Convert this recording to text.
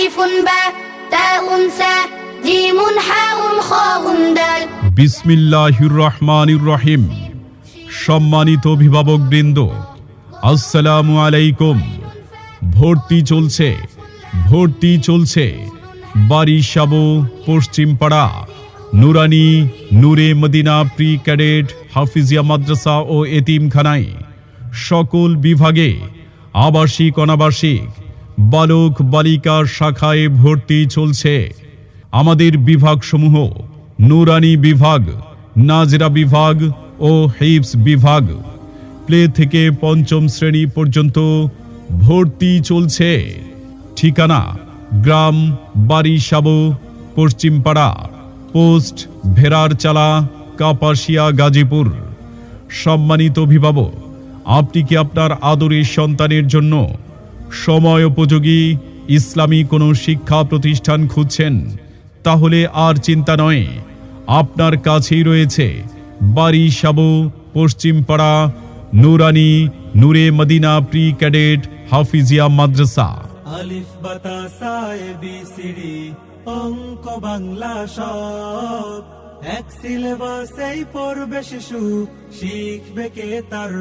ألف باء تاء ساء جيم حاء خاء دال বিসমিল্লাহির রহমানির রহিম সম্মানিত অভিভাবকবৃন্দ আসসালামু আলাইকুম ভর্তি চলছে ভর্তি চলছে বাড়ি সাবো পশ্চিমপাড়া নুরানি নূরে মদিনা প্রি ক্যাডেট হাফিজিয়া মাদ্রাসা ও এতিমখানায় সকল বিভাগে আবাসিক অনাবাসিক বালক বালিকার শাখায় ভর্তি চলছে। আমাদের বিভাগসমূহ নুরানি বিভাগ, নাজরা বিভাগ ও হিপস বিভাগ প্লে থেকে পঞ্চম শ্রেণি পর্যন্ত ভর্তি চলছে। ঠিকানা গ্রাম, বাড়ি সাবো, পশ্চিমপাড়া, পোস্ট ভেরারচালা কাপাসিয়া, গাজীপুর। সম্মানিত অভিভাবক, আপনি কি আপনার আদরের সন্তানের জন্য সময় উপযোগী, ইসলামী কোনো শিক্ষা প্রতিষ্ঠান খুঁজছেন, তাহলে আর চিন্তা নয়। আপনার কাছেই রয়েছে বাড়ি, সাবু, পশ্চিমপাড়া, নুরানি, নূরে মদিনা প্রি ক্যাডেট হাফিজিয়া মাদ্রাসা। আলিফ অঙ্ক, বাংলা সব। এক পড়বে শিশু, শিখবে কে তার